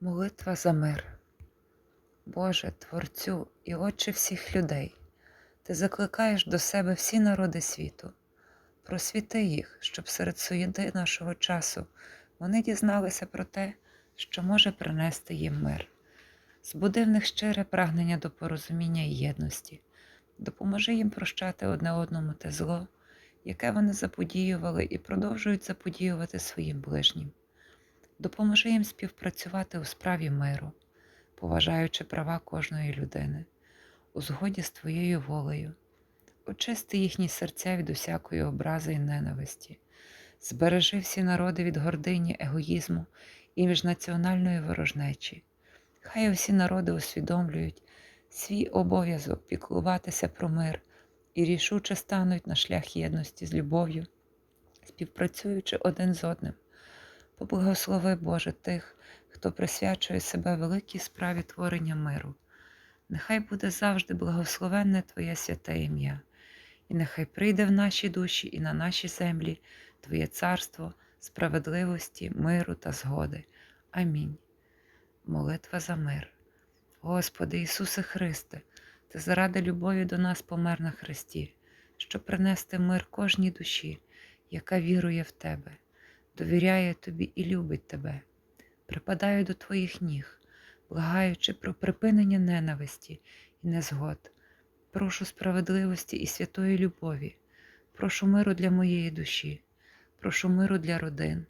Молитва за мир. Боже, Творцю і Отче всіх людей, Ти закликаєш до себе всі народи світу. Просвіти їх, щоб серед суєти нашого часу вони дізналися про те, що може принести їм мир. Збуди в них щире прагнення до порозуміння і єдності, допоможи їм прощати одне одному те зло, яке вони заподіювали і продовжують заподіювати своїм ближнім. Допоможи їм співпрацювати у справі миру, поважаючи права кожної людини, у згоді з твоєю волею, очисти їхні серця від усякої образи і ненависті, збережи всі народи від гордині, егоїзму і міжнаціональної ворожнечі. Хай усі народи усвідомлюють свій обов'язок піклуватися про мир і рішуче стануть на шлях єдності з любов'ю, співпрацюючи один з одним. Поблагослови Боже тих, хто присвячує себе великій справі творення миру. Нехай буде завжди благословенне Твоє святе ім'я, і нехай прийде в наші душі і на наші землі Твоє царство, справедливості, миру та згоди. Амінь. Молитва за мир. Господи Ісусе Христе, Ти заради любові до нас помер на Христі, щоб принести мир кожній душі, яка вірує в Тебе довіряє тобі і любить тебе. Припадаю до твоїх ніг, благаючи про припинення ненависті і незгод. Прошу справедливості і святої любові, прошу миру для моєї душі, прошу миру для родин,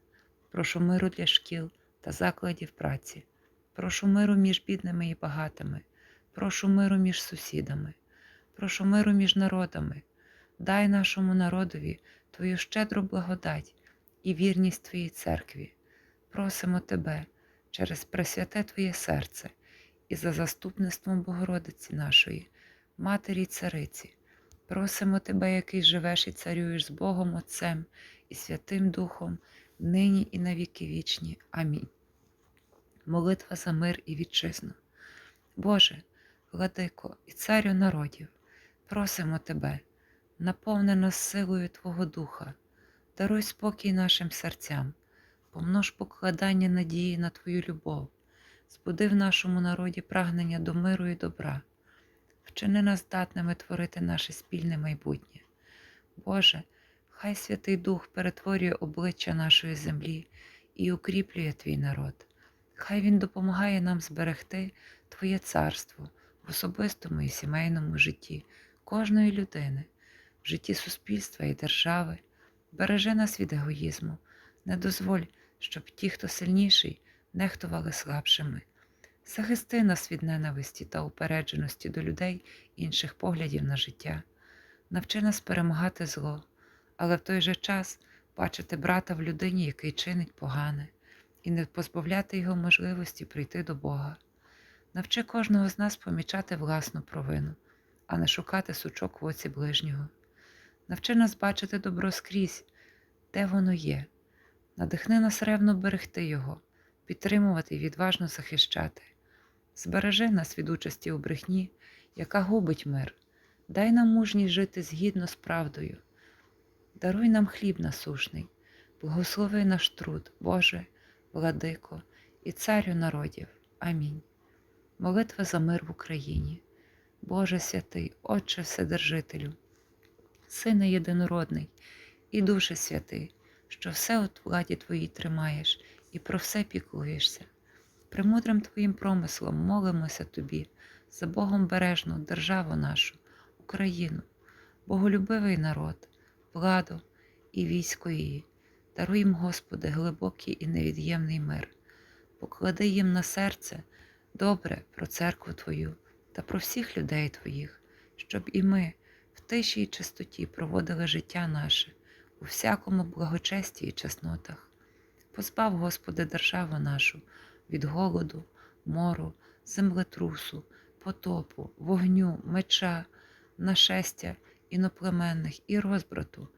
прошу миру для шкіл та закладів праці, прошу миру між бідними і багатими, прошу миру між сусідами, прошу миру між народами. Дай нашому народові Твою щедру благодать і вірність Твоїй церкві. Просимо Тебе через пресвяте Твоє серце і за заступництвом Богородиці нашої, Матері Цариці. Просимо Тебе, який живеш і царюєш з Богом Отцем і Святим Духом, нині і на віки вічні. Амінь. Молитва за мир і вітчизну. Боже, владико і царю народів, просимо Тебе, наповни нас силою Твого Духа. Даруй спокій нашим серцям, помнож покладання надії на Твою любов, збуди в нашому народі прагнення до миру і добра, вчини нас здатними творити наше спільне майбутнє. Боже, хай Святий Дух перетворює обличчя нашої землі і укріплює Твій народ. Хай Він допомагає нам зберегти Твоє царство в особистому і сімейному житті кожної людини, в житті суспільства і держави. Бережи нас від егоїзму, не дозволь, щоб ті, хто сильніший, нехтували слабшими. Захисти нас від ненависті та упередженості до людей інших поглядів на життя, навчи нас перемагати зло, але в той же час бачити брата в людині, який чинить погане, і не позбавляти його можливості прийти до Бога. Навчи кожного з нас помічати власну провину, а не шукати сучок в оці ближнього. Навчи нас бачити добро скрізь, де воно є. Надихни нас ревно берегти його, підтримувати і відважно захищати. Збережи нас від участі у брехні, яка губить мир. Дай нам мужність жити згідно з правдою. Даруй нам хліб насушний, благослови наш труд, Боже, владико і царю народів. Амінь. Молитва за мир в Україні. Боже святий, Отче Вседержителю. Сине єдинородний і Душе святий, що все у владі Твоїй тримаєш і про все піклуєшся. Премудрим Твоїм промислом молимося Тобі за Богом бережну державу нашу, Україну, боголюбивий народ, владу і військо її. Даруй їм, Господи, глибокий і невід'ємний мир, поклади їм на серце добре про церкву Твою та про всіх людей Твоїх, щоб і ми тиші й чистоті проводили життя наше у всякому благочесті і чеснотах. Позбав, Господи, державу нашу від голоду, мору, землетрусу, потопу, вогню, меча, нашестя іноплеменних і розбрату,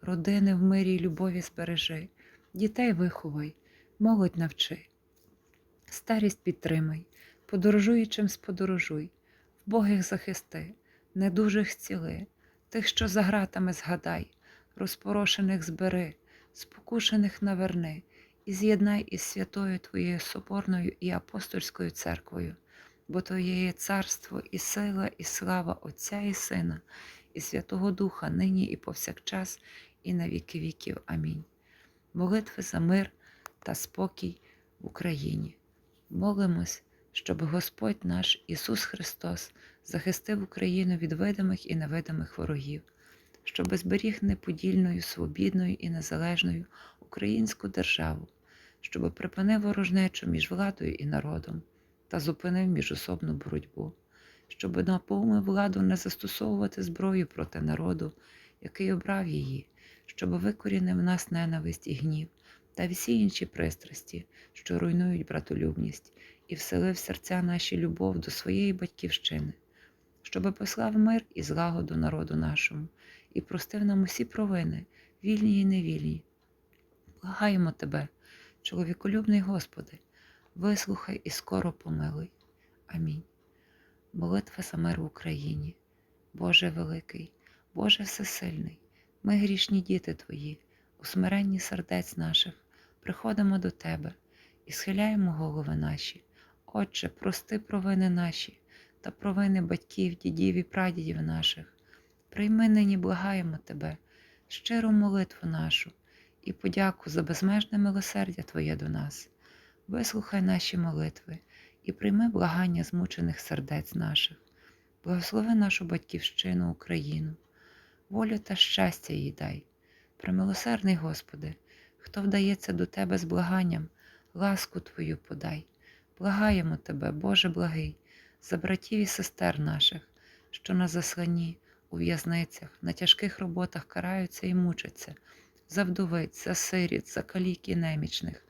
родини в мирі й любові збережи, дітей виховай, молодь навчи, старість підтримай, подорожуючим сподорожуй, вбогих захисти недужих зціли, тих, що за гратами згадай, розпорошених збери, спокушених наверни, і з'єднай із святою Твоєю Соборною і апостольською церквою, бо Твоє є царство, і сила, і слава Отця і Сина, і Святого Духа, нині і повсякчас, і на віки віків. Амінь. Молитви за мир та спокій в Україні. Молимось, щоб Господь наш Ісус Христос захистив Україну від видимих і невидимих ворогів, щоб зберіг неподільною, свобідною і незалежною українську державу, щоб припинив ворожнечу між владою і народом та зупинив міжособну боротьбу, щоб наповнив владу не застосовувати зброю проти народу, який обрав її, щоб викорінив нас ненависть і гнів та всі інші пристрасті, що руйнують братолюбність, і вселив в серця наші любов до своєї батьківщини, щоби послав мир і злагоду народу нашому, і простив нам усі провини, вільні і невільні. Благаємо Тебе, чоловіколюбний Господи, вислухай і скоро помилуй. Амінь. Молитва за мир в Україні. Боже великий, Боже всесильний, ми грішні діти Твої, у смиренні сердець наших, приходимо до Тебе і схиляємо голови наші. Отче, прости провини наші та провини батьків, дідів і прадідів наших. Прийми нині, благаємо Тебе, щиру молитву нашу і подяку за безмежне милосердя Твоє до нас. Вислухай наші молитви і прийми благання змучених сердець наших. Благослови нашу батьківщину, Україну, волю та щастя їй дай. Премилосердний Господи, хто вдається до Тебе з благанням, ласку Твою подай. Благаємо Тебе, Боже благий, за братів і сестер наших, що на засланні, у в'язницях, на тяжких роботах караються і мучаться, за вдовиць, за сиріт, за калік і немічних,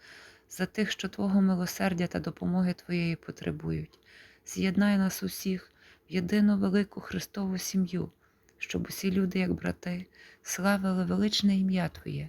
за тих, що Твого милосердя та допомоги Твоєї потребують. З'єднай нас усіх в єдину велику Христову сім'ю, щоб усі люди, як брати, славили величне ім'я Твоє